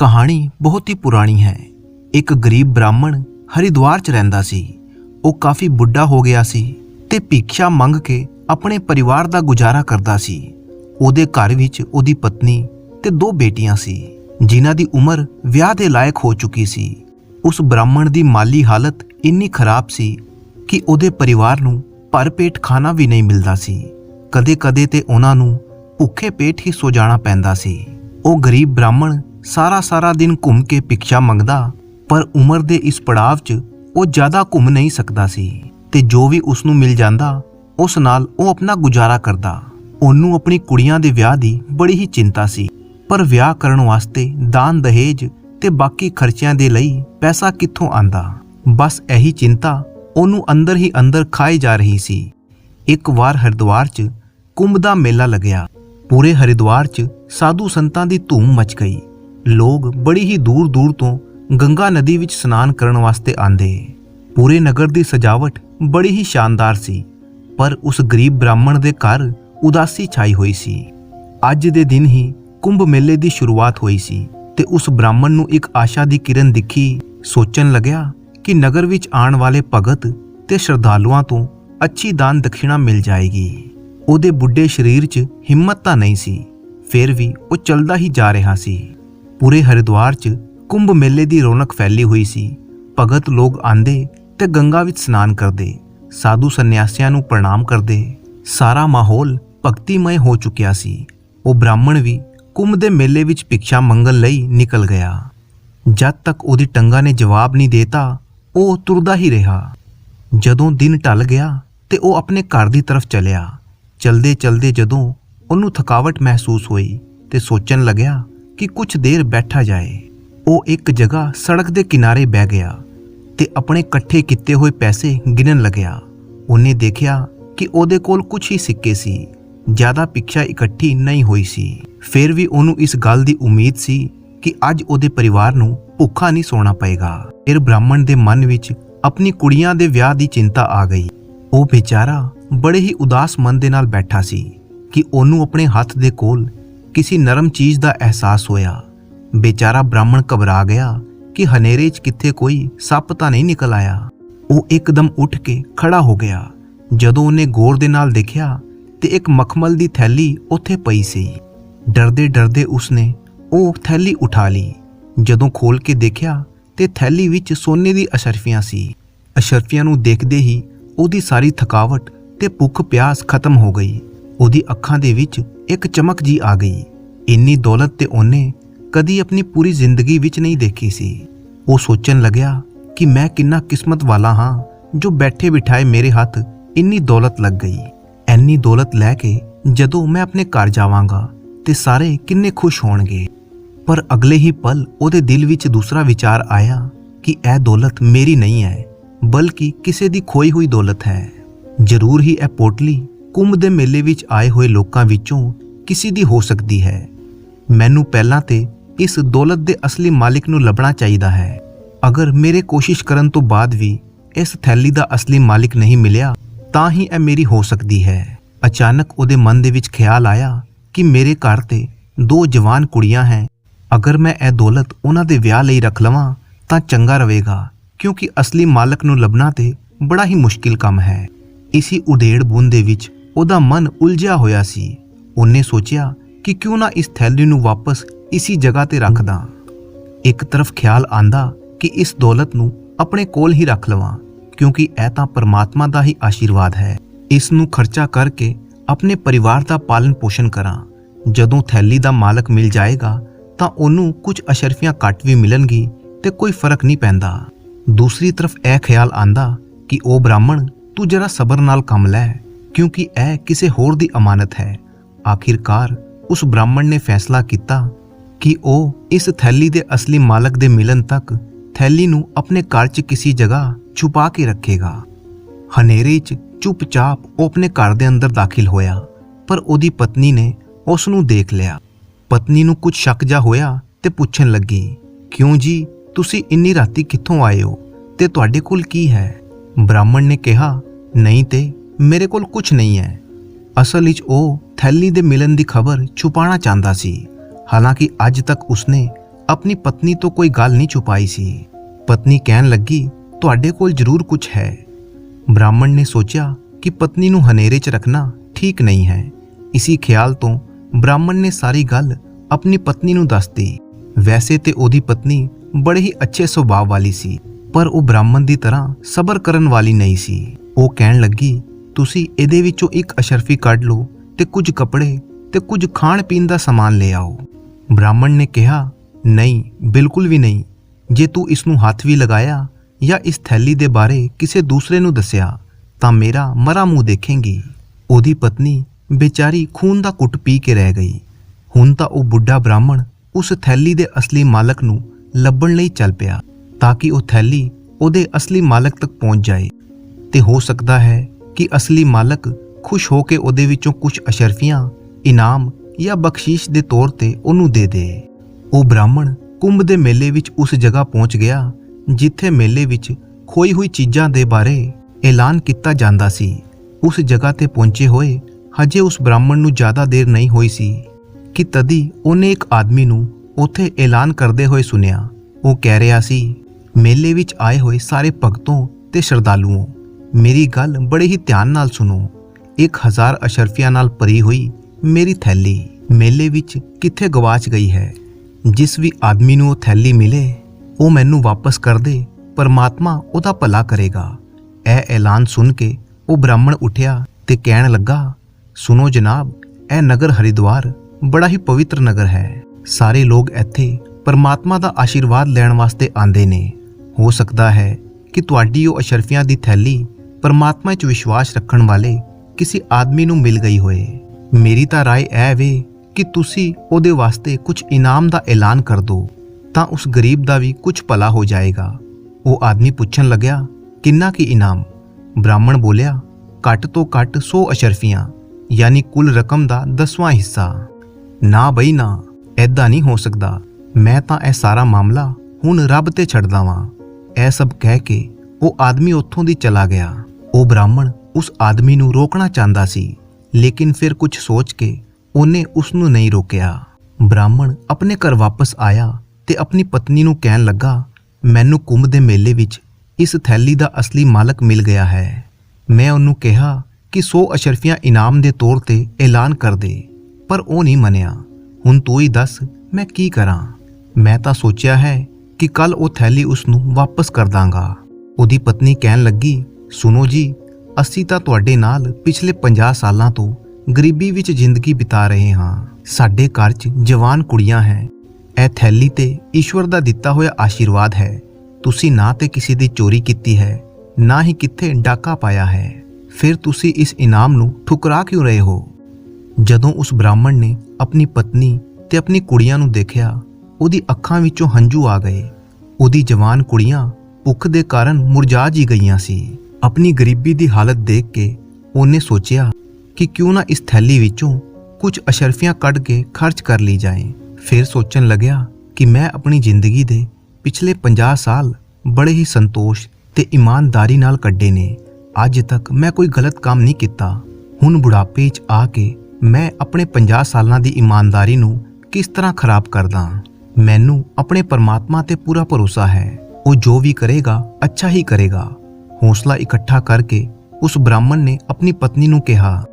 ਕਹਾਣੀ ਬਹੁਤ ਹੀ ਪੁਰਾਣੀ ਹੈ। ਇੱਕ ਗਰੀਬ ਬ੍ਰਾਹਮਣ ਹਰਿਦੁਆਰ 'ਚ ਰਹਿੰਦਾ ਸੀ। ਉਹ ਕਾਫੀ ਬੁੱਢਾ ਹੋ ਗਿਆ ਸੀ ਤੇ ਭਿਕਸ਼ਾ ਮੰਗ ਕੇ ਆਪਣੇ ਪਰਿਵਾਰ ਦਾ ਗੁਜ਼ਾਰਾ ਕਰਦਾ ਸੀ। ਉਹਦੇ ਘਰ ਵਿੱਚ ਉਹਦੀ ਪਤਨੀ ਤੇ ਦੋ ਬੇਟੀਆਂ ਸੀ, ਜਿਨ੍ਹਾਂ ਦੀ ਉਮਰ ਵਿਆਹ ਦੇ ਲਾਇਕ ਹੋ ਚੁੱਕੀ ਸੀ। ਉਸ ਬ੍ਰਾਹਮਣ ਦੀ ਮਾਲੀ ਹਾਲਤ ਇੰਨੀ ਖਰਾਬ ਸੀ ਕਿ ਉਹਦੇ ਪਰਿਵਾਰ ਨੂੰ ਭਰ ਪੇਟ ਖਾਣਾ ਵੀ ਨਹੀਂ ਮਿਲਦਾ ਸੀ। ਕਦੇ-ਕਦੇ ਤੇ ਉਹਨਾਂ ਨੂੰ ਭੁੱਖੇ ਪੇਟ ਹੀ ਸੋ ਜਾਣਾ ਪੈਂਦਾ ਸੀ। ਉਹ ਗਰੀਬ ਬ੍ਰਾਹਮਣ ਸਾਰਾ-ਸਾਰਾ ਦਿਨ ਘੁੰਮ ਕੇ ਭਿਕਸ਼ਾ ਮੰਗਦਾ, ਪਰ ਉਮਰ ਦੇ ਇਸ ਪੜਾਵ 'ਚ ਉਹ ਜ਼ਿਆਦਾ ਘੁੰਮ ਨਹੀਂ ਸਕਦਾ ਸੀ ਤੇ ਜੋ ਵੀ ਉਸ ਨੂੰ ਮਿਲ ਜਾਂਦਾ, ਉਸ ਨਾਲ ਉਹ ਆਪਣਾ ਗੁਜ਼ਾਰਾ ਕਰਦਾ। ਉਹਨੂੰ ਆਪਣੀ ਕੁੜੀਆਂ ਦੇ ਵਿਆਹ ਦੀ ਬੜੀ ਹੀ ਚਿੰਤਾ ਸੀ, ਪਰ ਵਿਆਹ ਕਰਨ ਵਾਸਤੇ ਦਾਨ, ਦਹੇਜ ਤੇ ਬਾਕੀ ਖਰਚਿਆਂ ਦੇ ਲਈ ਪੈਸਾ ਕਿੱਥੋਂ ਆਂਦਾ? ਬਸ ਇਹੀ ਚਿੰਤਾ ਉਹਨੂੰ ਅੰਦਰ ਹੀ ਅੰਦਰ ਖਾਈ ਜਾ ਰਹੀ ਸੀ। ਇੱਕ ਵਾਰ ਹਰਿਦੁਆਰ 'ਚ ਕੁੰਭ ਦਾ ਮੇਲਾ ਲੱਗਿਆ। ਪੂਰੇ ਹਰਿਦੁਆਰ 'ਚ ਸਾਧੂ ਸੰਤਾਂ ਦੀ ਧੂਮ ਮਚ ਗਈ। ਲੋਕ ਬੜੀ ਹੀ ਦੂਰ-ਦੂਰ ਤੋਂ ਗੰਗਾ ਨਦੀ ਵਿੱਚ ਇਸ਼ਨਾਨ ਕਰਨ ਵਾਸਤੇ ਆਂਦੇ ਪੂਰੇ ਨਗਰ ਦੀ ਸਜਾਵਟ ਬੜੀ ਹੀ ਸ਼ਾਨਦਾਰ ਸੀ, ਪਰ ਉਸ ਗਰੀਬ ਬ੍ਰਾਹਮਣ ਦੇ ਘਰ ਉਦਾਸੀ ਛਾਈ ਹੋਈ ਸੀ। ਅੱਜ ਦੇ ਦਿਨ ਹੀ ਕੁੰਭ ਮੇਲੇ ਦੀ ਸ਼ੁਰੂਆਤ ਹੋਈ ਸੀ ਤੇ ਉਸ ਬ੍ਰਾਹਮਣ ਨੂੰ ਇੱਕ ਆਸ਼ਾ ਦੀ ਕਿਰਨ ਦਿਖੀ। ਸੋਚਣ ਲੱਗਿਆ ਕਿ ਨਗਰ ਵਿੱਚ ਆਉਣ ਵਾਲੇ ਭਗਤ ਤੇ ਸ਼ਰਧਾਲੂਆਂ ਤੋਂ ਅੱਛੀ ਦਾਨ ਦਕਸ਼ਿਣਾ ਮਿਲ ਜਾਏਗੀ। ਉਹਦੇ ਬੁੱਢੇ ਸਰੀਰ 'ਚ ਹਿੰਮਤ ਤਾਂ ਨਹੀਂ ਸੀ, ਫਿਰ ਵੀ ਉਹ ਚੱਲਦਾ ਹੀ ਜਾ ਰਿਹਾ ਸੀ। ਪੂਰੇ ਹਰਿਦੁਆਰ 'ਚ ਕੁੰਭ ਮੇਲੇ ਦੀ ਰੌਣਕ ਫੈਲੀ ਹੋਈ ਸੀ। ਭਗਤ ਲੋਕ ਆਂਦੇ ਤੇ ਗੰਗਾ ਵਿੱਚ ਇਸ਼ਨਾਨ ਕਰਦੇ, ਸਾਧੂ ਸੰਨਿਆਸੀਆਂ ਨੂੰ ਪ੍ਰਣਾਮ ਕਰਦੇ। ਸਾਰਾ ਮਾਹੌਲ ਭਗਤੀਮय ਹੋ ਚੁੱਕਿਆ ਸੀ। ਉਹ ਬ੍ਰਾਹਮਣ ਵੀ ਕੁੰਭ ਦੇ ਮੇਲੇ ਵਿੱਚ ਭਿਕਸ਼ਾ ਮੰਗਣ ਲਈ ਨਿਕਲ ਗਿਆ। ਜਦ ਤੱਕ ਉਹਦੀ ਟੰਗਾ ਨੇ ਜਵਾਬ ਨਹੀਂ ਦੇਤਾ, ਉਹ ਤੁਰਦਾ ਹੀ ਰਿਹਾ। ਜਦੋਂ ਦਿਨ ਢਲ ਗਿਆ ਤੇ ਉਹ ਆਪਣੇ ਘਰ ਦੀ ਤਰਫ ਚਲਿਆ। ਚਲਦੇ ਚਲਦੇ ਜਦੋਂ ਉਹਨੂੰ ਥਕਾਵਟ ਮਹਿਸੂਸ ਹੋਈ ਤੇ ਸੋਚਣ ਲੱਗਿਆ ਕਿ ਕੁਝ ਦੇਰ ਬੈਠਾ ਜਾਏ। ਉਹ ਇੱਕ ਜਗ੍ਹਾ ਸੜਕ ਦੇ ਕਿਨਾਰੇ ਬਹਿ ਗਿਆ ਤੇ ਆਪਣੇ ਇਕੱਠੇ ਕੀਤੇ ਹੋਏ ਪੈਸੇ ਗਿਣਨ ਲੱਗਿਆ। ਉਹਨੇ ਦੇਖਿਆ ਕਿ ਉਹਦੇ ਕੋਲ ਕੁਝ ਹੀ ਸਿੱਕੇ ਸੀ, ਜ਼ਿਆਦਾ ਪਿੱਛਾ ਇਕੱਠੀ ਨਹੀਂ ਹੋਈ ਸੀ। ਫਿਰ ਵੀ ਉਹਨੂੰ ਇਸ ਗੱਲ ਦੀ ਉਮੀਦ ਸੀ ਕਿ ਅੱਜ ਉਹਦੇ ਪਰਿਵਾਰ ਨੂੰ ਭੁੱਖਾ ਨਹੀਂ ਸੌਣਾ ਪਏਗਾ। ਫਿਰ ਬ੍ਰਾਹਮਣ ਦੇ ਮਨ ਵਿੱਚ ਆਪਣੀ ਕੁੜੀਆਂ ਦੇ ਵਿਆਹ ਦੀ ਚਿੰਤਾ ਆ ਗਈ। ਉਹ ਵਿਚਾਰਾ ਬੜੇ ਹੀ ਉਦਾਸ ਮਨ ਦੇ ਨਾਲ ਬੈਠਾ ਸੀ ਕਿ ਉਹਨੂੰ ਆਪਣੇ ਹੱਥ ਦੇ ਕੋਲ ਕਿਸੇ ਨਰਮ ਚੀਜ਼ ਦਾ ਅਹਿਸਾਸ ਹੋਇਆ। ਬੇਚਾਰਾ ਬ੍ਰਾਹਮਣ ਘਬਰਾ ਗਿਆ ਕਿ ਹਨੇਰੇ 'ਚ ਕਿੱਥੇ ਕੋਈ ਸੱਪ ਤਾਂ ਨਹੀਂ ਨਿਕਲ ਆਇਆ। ਉਹ ਇੱਕਦਮ ਉੱਠ ਕੇ ਖੜਾ ਹੋ ਗਿਆ। ਜਦੋਂ ਉਹਨੇ ਗੌਰ ਦੇ ਨਾਲ ਦੇਖਿਆ ਤੇ ਇੱਕ ਮਖਮਲ ਦੀ ਥੈਲੀ ਉੱਥੇ ਪਈ ਸੀ। ਡਰਦੇ ਡਰਦੇ ਉਸਨੇ ਉਹ ਥੈਲੀ ਉਠਾ ਲਈ। ਜਦੋਂ ਖੋਲ ਕੇ ਦੇਖਿਆ ਤੇ ਥੈਲੀ ਵਿੱਚ ਸੋਨੇ ਦੀ ਅਸ਼ਰਫੀਆਂ ਸੀ। ਅਸ਼ਰਫੀਆਂ ਨੂੰ ਦੇਖਦੇ ਹੀ ਉਹਦੀ ਸਾਰੀ ਥਕਾਵਟ ਤੇ ਭੁੱਖ ਪਿਆਸ ਖਤਮ ਹੋ ਗਈ। ਉਹਦੀ ਅੱਖਾਂ ਦੇ ਵਿੱਚ ਇੱਕ ਚਮਕ ਜੀ ਆ ਗਈ। ਇੰਨੀ ਦੌਲਤ ਤੇ ਉਹਨੇ ਕਦੀ ਆਪਣੀ ਪੂਰੀ ਜ਼ਿੰਦਗੀ ਵਿੱਚ ਨਹੀਂ ਦੇਖੀ ਸੀ। ਉਹ ਸੋਚਣ ਲੱਗਿਆ ਕਿ ਮੈਂ ਕਿੰਨਾ ਕਿਸਮਤ ਵਾਲਾ ਹਾਂ ਜੋ ਬੈਠੇ ਬਿਠਾਏ ਮੇਰੇ ਹੱਥ ਇੰਨੀ ਦੌਲਤ ਲੱਗ ਗਈ। ਐਨੀ ਦੌਲਤ ਲੈ ਕੇ ਜਦੋਂ ਮੈਂ ਆਪਣੇ ਘਰ ਜਾਵਾਂਗਾ ਤੇ ਸਾਰੇ ਕਿੰਨੇ ਖੁਸ਼ ਹੋਣਗੇ। ਪਰ ਅਗਲੇ ਹੀ ਪਲ ਉਹਦੇ ਦਿਲ ਵਿੱਚ ਦੂਸਰਾ ਵਿਚਾਰ ਆਇਆ ਕਿ ਇਹ ਦੌਲਤ ਮੇਰੀ ਨਹੀਂ ਹੈ, ਬਲਕਿ ਕਿਸੇ ਦੀ ਖੋਈ ਹੋਈ ਦੌਲਤ ਹੈ। ਜ਼ਰੂਰ ਹੀ ਇਹ ਪੋਟਲੀ ਕੁੰਭ ਦੇ ਮੇਲੇ ਵਿੱਚ ਆਏ ਹੋਏ ਲੋਕਾਂ ਵਿੱਚੋਂ ਕਿਸੇ ਦੀ ਹੋ ਸਕਦੀ ਹੈ। ਮੈਨੂੰ ਪਹਿਲਾਂ ਤੇ ਇਸ ਦੌਲਤ ਦੇ ਅਸਲੀ ਮਾਲਿਕ ਨੂੰ ਲੱਭਣਾ ਚਾਹੀਦਾ ਹੈ। ਅਗਰ ਮੇਰੇ ਕੋਸ਼ਿਸ਼ ਕਰਨ ਤੋਂ ਬਾਅਦ ਵੀ ਇਸ ਥੈਲੀ ਦਾ ਅਸਲੀ ਮਾਲਿਕ ਨਹੀਂ ਮਿਲਿਆ, ਤਾਂ ਹੀ ਇਹ ਮੇਰੀ ਹੋ ਸਕਦੀ ਹੈ। ਅਚਾਨਕ ਉਹਦੇ ਮਨ ਦੇ ਵਿੱਚ ਖਿਆਲ ਆਇਆ ਕਿ ਮੇਰੇ ਘਰ ਤੇ ਦੋ ਜਵਾਨ ਕੁੜੀਆਂ ਹੈ। ਅਗਰ ਮੈਂ ਇਹ ਦੌਲਤ ਉਹਨਾਂ ਦੇ ਵਿਆਹ ਲਈ ਰੱਖ ਲਵਾਂ, ਤਾਂ ਚੰਗਾ ਰਹੇਗਾ, ਕਿਉਂਕਿ ਅਸਲੀ ਮਾਲਕ ਨੂੰ ਲੱਭਣਾ ਤੇ ਬੜਾ ਹੀ ਮੁਸ਼ਕਿਲ ਕੰਮ ਹੈ। ਇਸੀ ਉਦੇੜ ਬੂੰਦ ਦੇ ਵਿੱਚ ਉਹਦਾ ਮਨ ਉਲਝਿਆ ਹੋਇਆ ਸੀ। ਉਹਨੇ ਸੋਚਿਆ ਕਿ ਕਿਉਂ ਨਾ ਇਸ ਥੈਲੀ ਨੂੰ ਵਾਪਸ ਇਸੀ ਜਗ੍ਹਾ ਤੇ ਰੱਖ ਦਾਂ। ਇੱਕ ਤਰਫ ਖਿਆਲ ਆਂਦਾ ਕਿ ਇਸ ਦੌਲਤ ਨੂੰ ਆਪਣੇ ਕੋਲ ਹੀ ਰੱਖ ਲਵਾਂ, ਕਿਉਂਕਿ ਇਹ ਤਾਂ ਪਰਮਾਤਮਾ ਦਾ ਹੀ ਆਸ਼ੀਰਵਾਦ ਹੈ। ਇਸ ਨੂੰ ਖਰਚਾ ਕਰਕੇ ਆਪਣੇ ਪਰਿਵਾਰ ਦਾ ਪਾਲਣ ਪੋਸ਼ਣ ਕਰਾਂ। ਜਦੋਂ ਥੈਲੀ ਦਾ ਮਾਲਕ ਮਿਲ ਜਾਏਗਾ, ਤਾਂ ਉਹਨੂੰ ਕੁਝ ਅਸ਼ਰਫੀਆਂ ਘੱਟ ਵੀ ਮਿਲਣਗੀ ਤੇ ਕੋਈ ਫ਼ਰਕ ਨਹੀਂ ਪੈਂਦਾ। ਦੂਸਰੀ ਤਰਫ ਇਹ ਖਿਆਲ ਆਂਦਾ ਕਿ ਉਹ ਬ੍ਰਾਹਮਣ, ਤੂੰ ਜਰਾ ਸਬਰ ਨਾਲ ਕੰਮ ਲੈ। ਕਿਉਂਕਿ ਇਹ ਕਿਸੇ ਹੋਰ ਦੀ ਅਮਾਨਤ ਹੈ। ਆਖਿਰਕਾਰ ਉਸ ਬ੍ਰਾਹਮਣ ਨੇ ਫੈਸਲਾ ਕੀਤਾ ਕਿ ਉਹ ਇਸ ਥੈਲੀ ਦੇ ਅਸਲੀ ਮਾਲਕ ਦੇ ਮਿਲਣ ਤੱਕ ਥੈਲੀ ਨੂੰ ਆਪਣੇ ਘਰ 'ਚ ਕਿਸੇ ਜਗ੍ਹਾ ਛੁਪਾ ਕੇ ਰੱਖੇਗਾ। ਹਨੇਰੇ 'ਚ ਚੁੱਪਚਾਪ ਉਹ ਆਪਣੇ ਘਰ ਦੇ ਅੰਦਰ ਦਾਖਲ ਹੋਇਆ, ਪਰ ਉਹਦੀ ਪਤਨੀ ਨੇ ਉਸ ਨੂੰ ਦੇਖ ਲਿਆ। ਪਤਨੀ ਨੂੰ ਕੁਝ ਸ਼ੱਕ ਜਾ ਹੋਇਆ ਤੇ ਪੁੱਛਣ ਲੱਗੀ, ਕਿਉਂ ਜੀ, ਤੁਸੀਂ ਇੰਨੀ ਰਾਤੀ ਕਿੱਥੋਂ ਆਏ ਹੋ ਤੇ ਤੁਹਾਡੇ ਕੋਲ ਕੀ ਹੈ? ਬ੍ਰਾਹਮਣ ਨੇ ਕਿਹਾ, ਨਹੀਂ ਤੇ ਮੇਰੇ ਕੋਲ ਕੁਝ ਨਹੀਂ ਹੈ। ਅਸਲ ਵਿੱਚ ਉਹ ਥੈਲੀ ਦੇ ਮਿਲਣ ਦੀ ਖਬਰ ਛੁਪਾਉਣਾ ਚਾਹੁੰਦਾ ਸੀ। ਹਾਲਾਂਕਿ ਅੱਜ ਤੱਕ ਉਸਨੇ ਆਪਣੀ ਪਤਨੀ ਤੋਂ ਕੋਈ ਗੱਲ ਨਹੀਂ ਛੁਪਾਈ ਸੀ। ਪਤਨੀ ਕਹਿਣ ਲੱਗੀ, ਤੁਹਾਡੇ ਕੋਲ ਜ਼ਰੂਰ ਕੁਝ ਹੈ। ਬ੍ਰਾਹਮਣ ਨੇ ਸੋਚਿਆ ਕਿ ਪਤਨੀ ਨੂੰ ਹਨੇਰੇ 'ਚ ਰੱਖਣਾ ਠੀਕ ਨਹੀਂ ਹੈ। ਇਸੀ ਖਿਆਲ ਤੋਂ ਬ੍ਰਾਹਮਣ ਨੇ ਸਾਰੀ ਗੱਲ ਆਪਣੀ ਪਤਨੀ ਨੂੰ ਦੱਸਤੀ ਵੈਸੇ ਤੇ ਉਹਦੀ ਪਤਨੀ ਬੜੇ ਹੀ ਅੱਛੇ ਸੁਭਾਅ ਵਾਲੀ ਸੀ, ਪਰ ਉਹ ਬ੍ਰਾਹਮਣ ਦੀ ਤਰ੍ਹਾਂ ਸਬਰ ਕਰਨ ਵਾਲੀ ਨਹੀਂ ਸੀ। ਉਹ ਕਹਿਣ ਲੱਗੀ ਤੁਸੀਂ ਇਹਦੇ ਵਿੱਚੋਂ ਇੱਕ ਅਸ਼ਰਫੀ ਕੱਢ ਲਓ ਤੇ ਕੁਝ ਕੱਪੜੇ ਤੇ ਕੁਝ ਖਾਣ ਪੀਣ ਦਾ ਸਮਾਨ ਲੈ ਆਓ। ਬ੍ਰਾਹਮਣ ਨੇ ਕਿਹਾ, ਨਹੀਂ, ਬਿਲਕੁਲ ਵੀ ਨਹੀਂ। ਜੇ ਤੂੰ ਇਸ ਨੂੰ ਹੱਥ ਵੀ ਲਗਾਇਆ ਜਾਂ ਇਸ ਥੈਲੀ ਦੇ ਬਾਰੇ ਕਿਸੇ ਦੂਸਰੇ ਨੂੰ ਦੱਸਿਆ, ਤਾਂ ਮੇਰਾ ਮਰਾ ਮੂੰਹ ਦੇਖੇਂਗੀ। ਉਹਦੀ ਪਤਨੀ ਵਿਚਾਰੀ ਖੂਨ ਦਾ ਕੁੱਟ ਪੀ ਕੇ ਰਹਿ ਗਈ। ਹੁਣ ਤਾਂ ਉਹ ਬੁੱਢਾ ਬ੍ਰਾਹਮਣ ਉਸ ਥੈਲੀ ਦੇ ਅਸਲੀ ਮਾਲਕ ਨੂੰ ਲੱਭਣ ਲਈ ਚੱਲ ਪਿਆ, ਤਾਂ ਕਿ ਉਹ ਥੈਲੀ ਉਹਦੇ ਅਸਲੀ ਮਾਲਕ ਤੱਕ ਪਹੁੰਚ ਜਾਏ। ਤੇ ਹੋ ਸਕਦਾ ਹੈ ਕਿ ਅਸਲੀ ਮਾਲਕ ਖੁਸ਼ ਹੋ ਕੇ ਉਹਦੇ ਵਿੱਚੋਂ ਕੁਝ ਅਸ਼ਰਫੀਆਂ, ਇਨਾਮ ਜਾਂ ਬਖਸ਼ੀਸ਼ ਦੇ ਤੌਰ ਤੇ ਉਹਨੂੰ ਦੇ ਦੇ। ਉਹ ਬ੍ਰਾਹਮਣ ਕੁੰਭ ਦੇ ਮੇਲੇ ਵਿੱਚ ਉਸ ਜਗ੍ਹਾ ਪਹੁੰਚ ਗਿਆ, ਜਿੱਥੇ ਮੇਲੇ ਵਿੱਚ ਖੋਈ ਹੋਈ ਚੀਜ਼ਾਂ ਦੇ ਬਾਰੇ ਐਲਾਨ ਕੀਤਾ ਜਾਂਦਾ ਸੀ। ਉਸ ਜਗ੍ਹਾ ਤੇ ਪਹੁੰਚੇ ਹੋਏ ਹਜੇ ਉਸ ਬ੍ਰਾਹਮਣ ਨੂੰ ਜ਼ਿਆਦਾ ਦੇਰ ਨਹੀਂ ਹੋਈ ਸੀ ਕਿ ਤਦੀ ਉਹਨੇ ਇੱਕ ਆਦਮੀ ਨੂੰ ਉੱਥੇ ਐਲਾਨ ਕਰਦੇ ਹੋਏ ਸੁਨਿਆ। ਉਹ ਕਹਿ ਰਿਹਾ ਸੀ, ਮੇਲੇ ਵਿੱਚ ਆਏ ਹੋਏ ਸਾਰੇ ਭਗਤੋਂ ਤੇ ਸ਼ਰਧਾਲੂਓ ਮੇਰੀ ਗੱਲ ਬੜੇ ਹੀ ਧਿਆਨ ਨਾਲ ਸੁਣੋ। 1000 ਅਸ਼ਰਫੀਆਂ ਨਾਲ ਭਰੀ ਹੋਈ ਮੇਰੀ ਥੈਲੀ ਮੇਲੇ ਵਿੱਚ ਕਿੱਥੇ ਗਵਾਚ ਗਈ ਹੈ? ਜਿਸ ਵੀ ਆਦਮੀ ਨੂੰ ਉਹ ਥੈਲੀ ਮਿਲੇ, ਉਹ ਮੈਨੂੰ ਵਾਪਸ ਕਰ ਦੇ, ਪਰਮਾਤਮਾ ਉਹਦਾ ਭਲਾ ਕਰੇਗਾ। ਇਹ ਐਲਾਨ ਸੁਣ ਕੇ ਉਹ ਬ੍ਰਾਹਮਣ ਉੱਠਿਆ ਤੇ ਕਹਿਣ ਲੱਗਾ ਸੁਨੋ ਜਨਾਬ, ਇਹ ਨਗਰ ਹਰਿਦੁਆਰ ਬੜਾ ਹੀ ਪਵਿੱਤਰ ਨਗਰ ਹੈ। ਸਾਰੇ ਲੋਕ ਇੱਥੇ ਪਰਮਾਤਮਾ ਦਾ ਆਸ਼ੀਰਵਾਦ ਲੈਣ ਵਾਸਤੇ ਆਉਂਦੇ ਨੇ। ਹੋ ਸਕਦਾ ਹੈ ਕਿ ਤੁਹਾਡੀ ਉਹ ਅਸ਼ਰਫੀਆਂ ਦੀ ਥੈਲੀ ਪਰਮਾਤਮਾ 'ਚ ਵਿਸ਼ਵਾਸ ਰੱਖਣ ਵਾਲੇ ਕਿਸੇ ਆਦਮੀ ਨੂੰ ਮਿਲ ਗਈ ਹੋਏ ਮੇਰੀ ਤਾਂ رائے ਇਹ ਵੇ ਕਿ ਤੁਸੀਂ ਉਹਦੇ ਵਾਸਤੇ ਕੁਝ ਇਨਾਮ ਦਾ ਐਲਾਨ ਕਰ ਦਿਓ ਤਾਂ ਉਸ ਗਰੀਬ ਦਾ ਵੀ ਕੁਝ ਭਲਾ ਹੋ ਜਾਏਗਾ ਉਹ ਆਦਮੀ ਪੁੱਛਣ ਲੱਗਿਆ ਕਿੰਨਾ ਕੀ ਇਨਾਮ ਬ੍ਰਾਹਮਣ ਬੋਲਿਆ ਘੱਟ ਤੋਂ ਘੱਟ 100 ਅਸ਼ਰਫੀਆਂ ਯਾਨੀ ਕੁੱਲ ਰਕਮ ਦਾ ਦਸਵਾਂ ਹਿੱਸਾ ਨਾ ਬਈ ਨਾ ਐਦਾਂ ਨਹੀਂ ਹੋ ਸਕਦਾ ਮੈਂ ਤਾਂ ਇਹ ਸਾਰਾ ਮਾਮਲਾ ਹੁਣ ਰੱਬ ਤੇ ਛੱਡਦਾ ਵਾਂ ਇਹ ਸਭ ਕਹਿ ਕੇ ਉਹ ਆਦਮੀ ਉੱਥੋਂ ਦੀ ਚਲਾ ਗਿਆ ਉਹ ਬ੍ਰਾਹਮਣ ਉਸ ਆਦਮੀ ਨੂੰ ਰੋਕਣਾ ਚਾਹੁੰਦਾ ਸੀ, ਲੇਕਿਨ ਫਿਰ ਕੁਝ ਸੋਚ ਕੇ ਉਹਨੇ ਉਸ ਨੂੰ ਨਹੀਂ ਰੋਕਿਆ। ਬ੍ਰਾਹਮਣ ਆਪਣੇ ਘਰ ਵਾਪਸ ਆਇਆ ਤੇ ਆਪਣੀ ਪਤਨੀ ਨੂੰ ਕਹਿਣ ਲੱਗਾ, ਮੈਨੂੰ ਕੁੰਭ ਦੇ ਮੇਲੇ ਵਿੱਚ ਇਸ ਥੈਲੀ ਦਾ ਅਸਲੀ ਮਾਲਕ ਮਿਲ ਗਿਆ ਹੈ। ਮੈਂ ਉਹਨੂੰ ਕਿਹਾ ਕਿ 100 ਅਸ਼ਰਫੀਆਂ ਇਨਾਮ ਦੇ ਤੌਰ ਤੇ ਐਲਾਨ ਕਰ ਦੇ, ਪਰ ਉਹ ਨਹੀਂ ਮੰਨਿਆ। ਹੁਣ ਤੂੰ ਹੀ ਦੱਸ, ਮੈਂ ਕੀ ਕਰਾਂ? ਮੈਂ ਤਾਂ ਸੋਚਿਆ ਹੈ ਕਿ ਕੱਲ ਉਹ ਥੈਲੀ ਉਸ ਨੂੰ ਵਾਪਸ ਕਰ ਦਾਂਗਾ। ਉਹਦੀ ਪਤਨੀ ਕਹਿਣ ਲੱਗੀ ਸੁਣੋ ਜੀ, ਅਸੀਂ ਤਾਂ ਤੁਹਾਡੇ ਨਾਲ ਪਿਛਲੇ 50 ਸਾਲਾਂ ਤੋਂ ਗਰੀਬੀ ਵਿੱਚ ਜ਼ਿੰਦਗੀ ਬਿਤਾ ਰਹੇ ਹਾਂ। ਸਾਡੇ ਘਰ 'ਚ ਜਵਾਨ ਕੁੜੀਆਂ ਹੈ। ਇਹ ਥੈਲੀ ਤੇ ਈਸ਼ਵਰ ਦਾ ਦਿੱਤਾ ਹੋਇਆ ਆਸ਼ੀਰਵਾਦ ਹੈ। ਤੁਸੀਂ ਨਾ ਤੇ ਕਿਸੇ ਦੀ ਚੋਰੀ ਕੀਤੀ ਹੈ, ਨਾ ਹੀ ਕਿੱਥੇ ਡਾਕਾ ਪਾਇਆ ਹੈ। ਫਿਰ ਤੁਸੀਂ ਇਸ ਇਨਾਮ ਨੂੰ ਠੁਕਰਾ ਕਿਉਂ ਰਹੇ ਹੋ? ਜਦੋਂ ਉਸ ਬ੍ਰਾਹਮਣ ਨੇ ਆਪਣੀ ਪਤਨੀ ਤੇ ਆਪਣੀ ਕੁੜੀਆਂ ਨੂੰ ਦੇਖਿਆ, ਉਹਦੀ ਅੱਖਾਂ ਵਿੱਚੋਂ ਹੰਝੂ ਆ ਗਏ। ਉਹਦੀ ਜਵਾਨ ਕੁੜੀਆਂ ਭੁੱਖ ਦੇ ਕਾਰਨ ਮੁਰਝਾ ਜੀ ਗਈਆਂ ਸੀ। ਆਪਣੀ ਗਰੀਬੀ ਦੀ ਹਾਲਤ ਦੇਖ ਕੇ ਉਹਨੇ ਸੋਚਿਆ ਕਿ ਕਿਉਂ ਨਾ ਇਸ ਥੈਲੀ ਵਿੱਚੋਂ ਕੁਝ ਅਸ਼ਰਫੀਆਂ ਕੱਢ ਕੇ ਖਰਚ ਕਰ ਲਈ ਜਾਏ। ਫਿਰ ਸੋਚਣ ਲੱਗਿਆ ਕਿ ਮੈਂ ਆਪਣੀ ਜ਼ਿੰਦਗੀ ਦੇ ਪਿਛਲੇ 50 ਸਾਲ ਬੜੇ ਹੀ ਸੰਤੋਸ਼ ਤੇ ਇਮਾਨਦਾਰੀ ਨਾਲ ਕੱਢੇ ਨੇ। ਅੱਜ ਤੱਕ ਮੈਂ ਕੋਈ ਗਲਤ ਕੰਮ ਨਹੀਂ ਕੀਤਾ। ਹੁਣ ਬੁਢਾਪੇ 'ਚ ਆ ਕੇ ਮੈਂ ਆਪਣੇ 50 ਸਾਲਾਂ ਦੀ ਇਮਾਨਦਾਰੀ ਨੂੰ ਕਿਸ ਤਰ੍ਹਾਂ ਖਰਾਬ ਕਰਦਾ? ਮੈਨੂੰ ਆਪਣੇ ਪਰਮਾਤਮਾ ਤੇ ਪੂਰਾ ਭਰੋਸਾ ਹੈ। ਉਹ ਜੋ ਵੀ ਕਰੇਗਾ, ਅੱਛਾ ਹੀ ਕਰੇਗਾ। ਹੌਸਲਾ ਇਕੱਠਾ ਕਰਕੇ ਉਸ ਬ੍ਰਾਹਮਣ ਨੇ ਆਪਣੀ ਪਤਨੀ ਨੂੰ ਕਿਹਾ,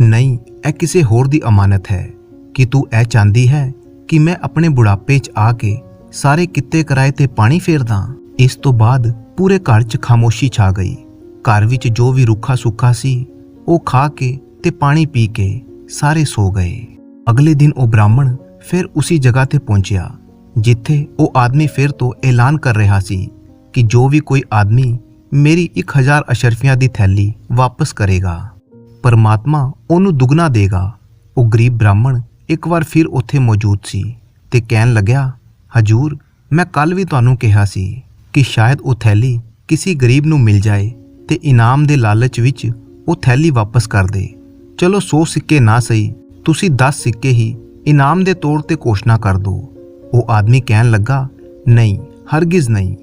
ਨਹੀਂ, ਇਹ ਕਿਸੇ ਹੋਰ ਦੀ ਅਮਾਨਤ ਹੈ। ਕਿ ਤੂੰ ਇਹ ਚਾਹੁੰਦੀ ਹੈ ਕਿ ਮੈਂ ਆਪਣੇ ਬੁਢਾਪੇ 'ਚ ਆ ਕੇ ਸਾਰੇ ਕਿੱਤੇ ਕਿਰਾਏ ਤੇ ਪਾਣੀ ਫੇਰਦਾ? ਇਸ ਤੋਂ ਬਾਅਦ ਪੂਰੇ ਘਰ 'ਚ ਖਾਮੋਸ਼ੀ ਛਾ ਗਈ। ਘਰ ਵਿੱਚ ਜੋ ਵੀ ਰੁੱਖਾ ਸੁੱਖਾ ਸੀ, ਉਹ ਖਾ ਕੇ ਤੇ ਪਾਣੀ ਪੀ ਕੇ ਸਾਰੇ ਸੋ ਗਏ। ਅਗਲੇ ਦਿਨ ਉਹ ਬ੍ਰਾਹਮਣ ਫਿਰ ਉਸੇ ਜਗ੍ਹਾ ਤੇ ਪਹੁੰਚਿਆ, ਜਿੱਥੇ ਉਹ ਆਦਮੀ ਫਿਰ ਤੋਂ ਐਲਾਨ ਕਰ ਰਿਹਾ ਸੀ ਕਿ ਜੋ ਵੀ ਕੋਈ ਆਦਮੀ ਮੇਰੀ 1000 ਅਸ਼ਰਫੀਆਂ ਦੀ ਥੈਲੀ ਵਾਪਸ ਕਰੇਗਾ। ਪਰਮਾਤਮਾ ਉਹਨੂੰ ਦੁੱਗਣਾ ਦੇਗਾ। ਉਹ ਗਰੀਬ ਬ੍ਰਾਹਮਣ ਇੱਕ ਵਾਰ ਫਿਰ ਉੱਥੇ ਮੌਜੂਦ ਸੀ ਤੇ ਕਹਿਣ ਲੱਗਿਆ, ਹਜੂਰ, ਮੈਂ ਕੱਲ ਵੀ ਤੁਹਾਨੂੰ ਕਿਹਾ ਸੀ ਕਿ ਸ਼ਾਇਦ ਉਹ ਥੈਲੀ ਕਿਸੇ ਗਰੀਬ ਨੂੰ ਮਿਲ ਜਾਏ ਤੇ ਇਨਾਮ ਦੇ ਲਾਲਚ ਵਿੱਚ ਉਹ ਥੈਲੀ ਵਾਪਸ ਕਰ ਦੇ। ਚਲੋ 100 ਸਿੱਕੇ ਨਾ ਸਹੀ, ਤੁਸੀਂ 10 ਸਿੱਕੇ ਹੀ ਇਨਾਮ ਦੇ ਤੌਰ ਤੇ ਘੋਸ਼ਣਾ ਕਰ ਦਿਓ ਉਹ ਆਦਮੀ ਕਹਿਣ ਲੱਗਾ, ਨਹੀਂ, ਹਰਗਿਜ਼ ਨਹੀਂ।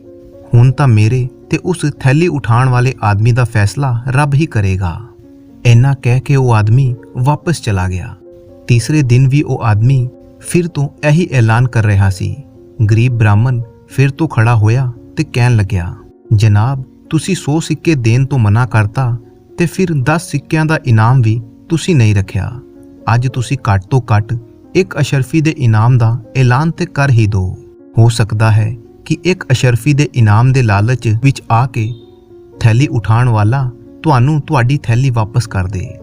ਹੁਣ ਤਾਂ ਮੇਰੇ ਤੇ ਉਸ ਥੈਲੀ ਉਠਾਉਣ ਵਾਲੇ ਆਦਮੀ ਦਾ ਫੈਸਲਾ ਰੱਬ ਹੀ ਕਰੇਗਾ। ਇੰਨਾ ਕਹਿ ਕੇ ਉਹ ਆਦਮੀ ਵਾਪਸ ਚਲਾ ਗਿਆ। ਤੀਸਰੇ ਦਿਨ ਵੀ ਉਹ ਆਦਮੀ ਫਿਰ ਤੋਂ ਇਹੀ ਐਲਾਨ ਕਰ ਰਿਹਾ ਸੀ। ਗਰੀਬ ਬ੍ਰਾਹਮਣ ਫਿਰ ਤੋਂ ਖੜਾ ਹੋਇਆ ਤੇ ਕਹਿਣ ਲੱਗਿਆ, ਜਨਾਬ, ਤੁਸੀਂ 100 ਸਿੱਕੇ ਦੇਣ ਤੋਂ ਮਨਾ ਕਰਤਾ ਤੇ ਫਿਰ 10 ਸਿੱਕਿਆਂ ਦਾ ਇਨਾਮ ਵੀ ਤੁਸੀਂ ਨਹੀਂ ਰੱਖਿਆ। ਅੱਜ ਤੁਸੀਂ ਘੱਟ ਤੋਂ ਘੱਟ ਇੱਕ ਅਸ਼ਰਫੀ ਦੇ ਇਨਾਮ ਦਾ ਐਲਾਨ ਤੇ ਕਰ ਹੀ ਦਿਓ। ਹੋ ਸਕਦਾ ਹੈ ਕਿ ਇੱਕ ਅਸ਼ਰਫੀ ਦੇ ਇਨਾਮ ਦੇ ਲਾਲਚ ਵਿੱਚ ਆ ਕੇ ਥੈਲੀ ਉਠਾਉਣ ਵਾਲਾ ਤੁਹਾਨੂੰ ਤੁਹਾਡੀ ਥੈਲੀ ਵਾਪਸ ਕਰ ਦੇ।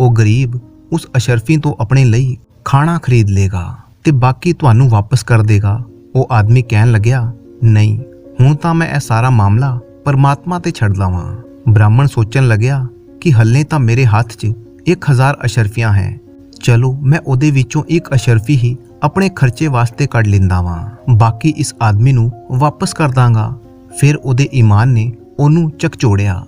ਉਹ ਗਰੀਬ ਉਸ ਅਸ਼ਰਫੀ ਤੋਂ ਆਪਣੇ ਲਈ ਖਾਣਾ ਖਰੀਦ ਲੇਗਾ ਤੇ ਬਾਕੀ ਤੁਹਾਨੂੰ ਵਾਪਸ ਕਰ ਦੇਗਾ। ਉਹ ਆਦਮੀ ਕਹਿਣ ਲੱਗਿਆ, ਨਹੀਂ, ਹੁਣ ਤਾਂ ਮੈਂ ਇਹ ਸਾਰਾ ਮਾਮਲਾ ਪਰਮਾਤਮਾ ਤੇ ਛੱਡ ਦਵਾਂ ਬ੍ਰਾਹਮਣ ਸੋਚਣ ਲੱਗਿਆ ਕਿ ਹੱਲੇ ਤਾਂ ਮੇਰੇ ਹੱਥ 'ਚ 1000 ਅਸ਼ਰਫੀਆਂ ਹੈ। ਚਲੋ, ਮੈਂ ਉਹਦੇ ਵਿੱਚੋਂ ਇੱਕ ਅਸ਼ਰਫੀ ਹੀ ਆਪਣੇ ਖਰਚੇ ਵਾਸਤੇ ਕੱਢ ਲੈਂਦਾ ਵਾਂ। ਬਾਕੀ ਇਸ ਆਦਮੀ ਨੂੰ ਵਾਪਸ ਕਰ ਦਾਂਗਾ। ਫਿਰ ਉਹਦੇ ਈਮਾਨ ਨੇ ਉਹਨੂੰ ਚਕਚੋੜਿਆ।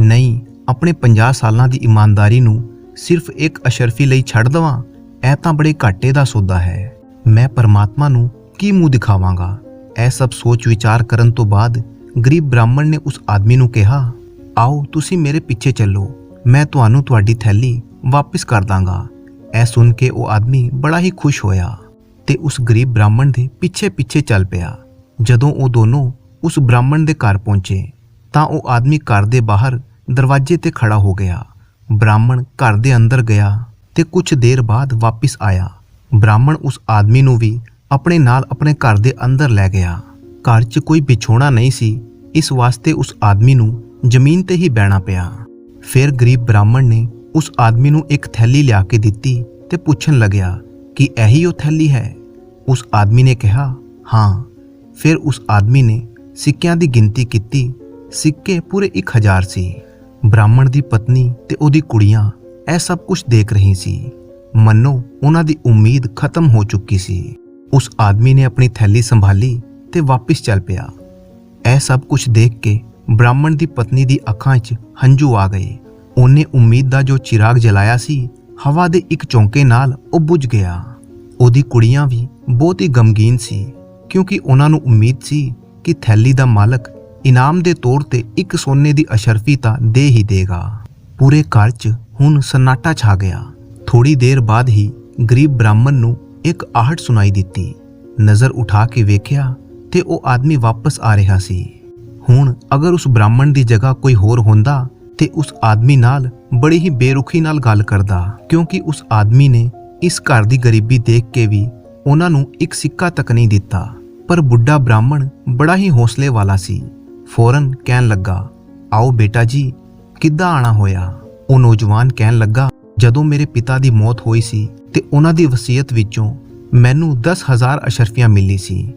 ਨਹੀਂ, ਆਪਣੇ 50 ਸਾਲਾਂ ਦੀ ਇਮਾਨਦਾਰੀ ਨੂੰ ਸਿਰਫ ਇੱਕ ਅਸ਼ਰਫੀ ਲਈ ਛੱਡ ਦਵਾਂ, ਇਹ ਤਾਂ ਬੜੇ ਘਾਟੇ ਦਾ ਸੌਦਾ ਹੈ। ਮੈਂ ਪਰਮਾਤਮਾ ਨੂੰ ਕੀ ਮੂੰਹ ਦਿਖਾਵਾਂਗਾ? ਇਹ ਸਭ ਸੋਚ ਵਿਚਾਰ ਕਰਨ ਤੋਂ ਬਾਅਦ ਗਰੀਬ ਬ੍ਰਾਹਮਣ ਨੇ ਉਸ ਆਦਮੀ ਨੂੰ ਕਿਹਾ, ਆਓ, ਤੁਸੀਂ ਮੇਰੇ ਪਿੱਛੇ ਚੱਲੋ। ਮੈਂ ਤੁਹਾਨੂੰ ਤੁਹਾਡੀ ਥੈਲੀ ਵਾਪਸ ਕਰ ਦਾਂਗਾ। ਇਹ ਸੁਣ ਕੇ ਉਹ ਆਦਮੀ ਬੜਾ ਹੀ ਖੁਸ਼ ਹੋਇਆ। ਤੇ ਉਸ ਗਰੀਬ ਬ੍ਰਾਹਮਣ ਦੇ ਪਿੱਛੇ ਪਿੱਛੇ ਚੱਲ ਪਿਆ। ਜਦੋਂ ਉਹ ਦੋਨੋਂ ਉਸ ਬ੍ਰਾਹਮਣ ਦੇ ਘਰ ਪਹੁੰਚੇ, ਤਾਂ ਉਹ ਆਦਮੀ ਘਰ ਦੇ ਬਾਹਰ ਦਰਵਾਜ਼ੇ ਤੇ ਖੜਾ ਹੋ ਗਿਆ। ਬ੍ਰਾਹਮਣ ਘਰ ਦੇ ਅੰਦਰ ਗਿਆ ਤੇ ਕੁਝ ਦੇਰ ਬਾਅਦ ਵਾਪਸ ਆਇਆ। ਬ੍ਰਾਹਮਣ ਉਸ ਆਦਮੀ ਨੂੰ ਵੀ ਆਪਣੇ ਨਾਲ ਆਪਣੇ ਘਰ ਦੇ ਅੰਦਰ ਲੈ ਗਿਆ। ਘਰ 'ਚ ਕੋਈ ਵਿਛੋਣਾ ਨਹੀਂ ਸੀ, ਇਸ ਵਾਸਤੇ ਉਸ ਆਦਮੀ ਨੂੰ ਜ਼ਮੀਨ ਤੇ ਹੀ ਬਹਿਣਾ ਪਿਆ। ਫਿਰ ਗਰੀਬ ਬ੍ਰਾਹਮਣ ਨੇ ਉਸ ਆਦਮੀ ਨੂੰ ਇੱਕ ਥੈਲੀ ਲਿਆ ਕੇ ਦਿੱਤੀ ਤੇ ਪੁੱਛਣ ਲੱਗਿਆ ਕਿ ਇਹੀ ਉਹ ਥੈਲੀ ਹੈ? ਉਸ ਆਦਮੀ ਨੇ ਕਿਹਾ, ਹਾਂ। ਫਿਰ ਉਸ ਆਦਮੀ ਨੇ ਸਿੱਕਿਆਂ ਦੀ ਗਿਣਤੀ ਕੀਤੀ। ਸਿੱਕੇ ਪੂਰੇ 1000 ਸੀ। ਬ੍ਰਾਹਮਣ ਦੀ ਪਤਨੀ ਤੇ ਉਹਦੀ ਕੁੜੀਆਂ, ਇਹ ਸਭ ਕੁਝ ਦੇਖ ਰਹੀ ਸੀ। ਮੰਨੋ, ਉਹਨਾਂ ਦੀ ਉਮੀਦ ਖਤਮ ਹੋ ਚੁੱਕੀ ਸੀ। ਉਸ ਆਦਮੀ ਨੇ ਆਪਣੀ ਥੈਲੀ ਸੰਭਾਲੀ ਤੇ ਵਾਪਸ ਚੱਲ ਪਿਆ। ਇਹ ਸਭ ਕੁਝ ਦੇਖ ਕੇ ਬ੍ਰਾਹਮਣ ਦੀ ਪਤਨੀ ਦੀ ਅੱਖਾਂ 'ਚ ਹੰਝੂ ਆ ਗਏ। ਉਹਨੇ ਉਮੀਦ ਦਾ ਜੋ ਚਿਰਾਗ ਜਲਾਇਆ ਸੀ ਹਵਾ ਦੇ ਇੱਕ ਚੌਂਕੇ ਨਾਲ ਉਹ ਬੁਝ ਗਿਆ। ਉਹਦੀ ਕੁੜੀਆਂ ਵੀ ਬਹੁਤ ਹੀ ਗਮਗੀਨ ਸੀ, ਕਿਉਂਕਿ ਉਹਨਾਂ ਨੂੰ ਉਮੀਦ ਸੀ ਕਿ ਥੈਲੀ ਦਾ ਮਾਲਕ ਇਨਾਮ ਦੇ ਤੌਰ ਤੇ ਇੱਕ ਸੋਨੇ ਦੀ ਅਸ਼ਰਫੀ ਤਾਂ ਦੇ ਹੀ ਦੇਗਾ। ਪੂਰੇ ਘਰ 'ਚ ਹੁਣ ਸਨਾਟਾ ਛਾ ਗਿਆ। ਥੋੜੀ ਦੇਰ ਬਾਅਦ ਹੀ ਗਰੀਬ ਬ੍ਰਾਹਮਣ ਨੂੰ ਇੱਕ ਆਹਟ ਸੁਣਾਈ ਦਿੱਤੀ। ਨਜ਼ਰ ਉਠਾ ਕੇ ਵੇਖਿਆ ਤੇ ਉਹ ਆਦਮੀ ਵਾਪਸ ਆ ਰਿਹਾ ਸੀ। ਹੁਣ ਅਗਰ ਉਸ ਬ੍ਰਾਹਮਣ ਦੀ ਜਗ੍ਹਾ ਕੋਈ ਹੋਰ ਹੁੰਦਾ ਤੇ ਉਸ ਆਦਮੀ ਨਾਲ ਬੜੀ ਹੀ ਬੇਰੁਖੀ ਨਾਲ ਗੱਲ ਕਰਦਾ, ਕਿਉਂਕਿ ਉਸ ਆਦਮੀ ਨੇ ਇਸ ਘਰ ਦੀ ਗਰੀਬੀ ਦੇਖ ਕੇ ਵੀ ਉਹਨਾਂ ਨੂੰ ਇੱਕ ਸਿੱਕਾ ਤੱਕ ਨਹੀਂ ਦਿੱਤਾ। ਪਰ ਬੁੱਢਾ ਬ੍ਰਾਹਮਣ ਬੜਾ ਹੀ ਹੌਸਲੇ ਵਾਲਾ ਸੀ। ਫੌਰਨ ਕਹਿਣ ਲੱਗਾ, ਆਓ ਬੇਟਾ ਜੀ, ਕਿੱਦਾਂ ਆਣਾ ਹੋਇਆ? ਉਹ ਨੌਜਵਾਨ ਕਹਿਣ ਲੱਗਾ, ਜਦੋਂ ਮੇਰੇ ਪਿਤਾ ਦੀ ਮੌਤ ਹੋਈ ਸੀ ਤੇ ਉਹਨਾਂ ਦੀ ਵਸੀਅਤ ਵਿੱਚੋਂ ਮੈਨੂੰ 10000 ਅਸ਼ਰਫੀਆਂ ਮਿਲੀ ਸੀ।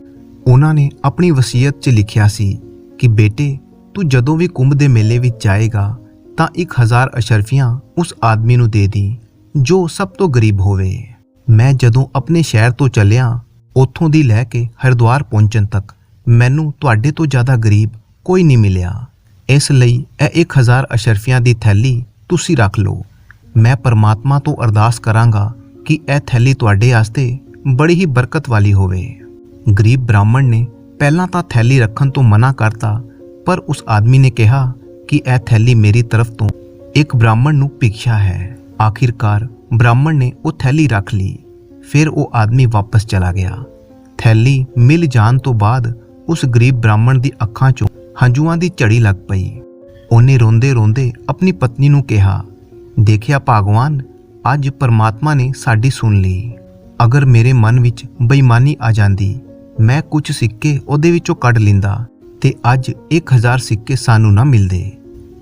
ਉਹਨਾਂ ਨੇ ਆਪਣੀ ਵਸੀਅਤ 'ਚ ਲਿਖਿਆ ਸੀ ਕਿ ਬੇਟੇ, ਤੂੰ ਜਦੋਂ ਵੀ ਕੁੰਭ ਦੇ ਮੇਲੇ ਵਿੱਚ ਜਾਏਗਾ ਤਾਂ 1000 ਅਸ਼ਰਫੀਆਂ ਉਸ ਆਦਮੀ ਨੂੰ ਦੇ ਦੀ, ਜੋ ਸਭ ਤੋਂ ਗਰੀਬ ਹੋਵੇ। ਮੈਂ ਜਦੋਂ ਆਪਣੇ ਸ਼ਹਿਰ ਤੋਂ ਚੱਲਿਆ, ਉੱਥੋਂ ਦੀ ਲੈ ਕੇ ਹਰਿਦੁਆਰ ਪਹੁੰਚਣ ਤੱਕ, ਮੈਨੂੰ ਤੁਹਾਡੇ ਤੋਂ ਜ਼ਿਆਦਾ ਗਰੀਬ ਕੋਈ ਨਹੀਂ ਮਿਲਿਆ। ਇਸ ਲਈ ਇਹ 1000 ਅਸ਼ਰਫੀਆਂ ਦੀ ਥੈਲੀ ਤੁਸੀਂ ਰੱਖ ਲਓ। ਮੈਂ ਪਰਮਾਤਮਾ ਤੋਂ ਅਰਦਾਸ ਕਰਾਂਗਾ ਕਿ ਇਹ ਥੈਲੀ ਤੁਹਾਡੇ ਵਾਸਤੇ ਬੜੀ ਹੀ ਬਰਕਤ ਵਾਲੀ ਹੋਵੇ। ਗਰੀਬ ਬ੍ਰਾਹਮਣ ਨੇ ਪਹਿਲਾਂ ਤਾਂ ਥੈਲੀ ਰੱਖਣ ਤੋਂ ਮਨਾ ਕਰਤਾ, ਪਰ ਉਸ ਆਦਮੀ ਨੇ ਕਿਹਾ ਕਿ ਇਹ ਥੈਲੀ ਮੇਰੀ ਤਰਫ ਤੋਂ ਇੱਕ ਬ੍ਰਾਹਮਣ ਨੂੰ ਭਿਕਸ਼ਾ ਹੈ। ਆਖਿਰਕਾਰ ਬ੍ਰਾਹਮਣ ਨੇ ਉਹ ਥੈਲੀ ਰੱਖ ਲਈ। ਫਿਰ ਉਹ ਆਦਮੀ ਵਾਪਸ ਚਲਾ ਗਿਆ। ਥੈਲੀ ਮਿਲ ਜਾਣ ਤੋਂ ਬਾਅਦ ਉਸ ਗਰੀਬ ਬ੍ਰਾਹਮਣ ਦੀ ਅੱਖਾਂ 'ਚੋਂ ਹੰਝੂਆਂ ਦੀ ਝੜੀ ਲੱਗ ਪਈ। ਉਹਨੇ ਰੋਂਦੇ-ਰੋਂਦੇ ਆਪਣੀ ਪਤਨੀ ਨੂੰ ਕਿਹਾ, ਦੇਖਿਆ ਭਗਵਾਨ, ਅੱਜ ਪਰਮਾਤਮਾ ਨੇ ਸਾਡੀ ਸੁਣ ਲਈ। ਅਗਰ ਮੇਰੇ ਮਨ ਵਿੱਚ ਬੇਈਮਾਨੀ ਆ ਜਾਂਦੀ, ਮੈਂ ਕੁਝ ਸਿੱਕੇ ਉਹਦੇ ਵਿੱਚੋਂ ਕੱਢ ਲਿੰਦਾ। ਤੇ ਅੱਜ 1000 ਸਿੱਕੇ ਸਾਨੂੰ ਨਾ ਮਿਲਦੇ।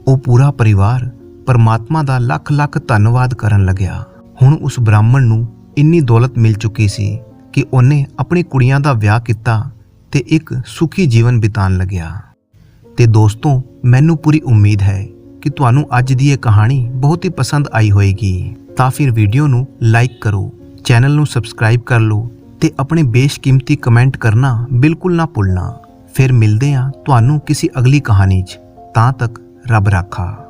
ਉਹ ਪੂਰਾ ਪਰਿਵਾਰ ਪਰਮਾਤਮਾ ਦਾ ਲੱਖ ਲੱਖ ਧੰਨਵਾਦ ਕਰਨ ਲੱਗਿਆ। ਹੁਣ ਉਸ ਬ੍ਰਾਹਮਣ ਨੂੰ ਇੰਨੀ ਦੌਲਤ ਮਿਲ ਚੁੱਕੀ ਸੀ ਕਿ ਉਹਨੇ ਆਪਣੀ ਕੁੜੀਆਂ ਦਾ ਵਿਆਹ ਕੀਤਾ ਤੇ ਇੱਕ ਸੁਖੀ ਜੀਵਨ ਬਿਤਾਉਣ ਲੱਗਿਆ। ਤੇ ਦੋਸਤੋ, ਮੈਨੂੰ ਪੂਰੀ ਉਮੀਦ ਹੈ ਕਿ ਤੁਹਾਨੂੰ ਅੱਜ ਦੀ ਇਹ ਕਹਾਣੀ ਬਹੁਤ ਹੀ ਪਸੰਦ ਆਈ ਹੋਵੇਗੀ। ਤਾਂ ਫਿਰ ਵੀਡੀਓ ਨੂੰ ਲਾਈਕ ਕਰੋ, ਚੈਨਲ ਨੂੰ ਸਬਸਕ੍ਰਾਈਬ ਕਰ ਲਓ ਤੇ ਆਪਣੇ ਬੇਸ਼ਕੀਮਤੀ ਕਮੈਂਟ ਕਰਨਾ ਬਿਲਕੁਲ ਨਾ ਭੁੱਲਣਾ। ਫਿਰ ਮਿਲਦੇ ਹਾਂ ਤੁਹਾਨੂੰ ਕਿਸੇ ਅਗਲੀ ਕਹਾਣੀ 'ਚ। ਤਾਂ ਤੱਕ ਰੱਬ ਰਾਖਾ।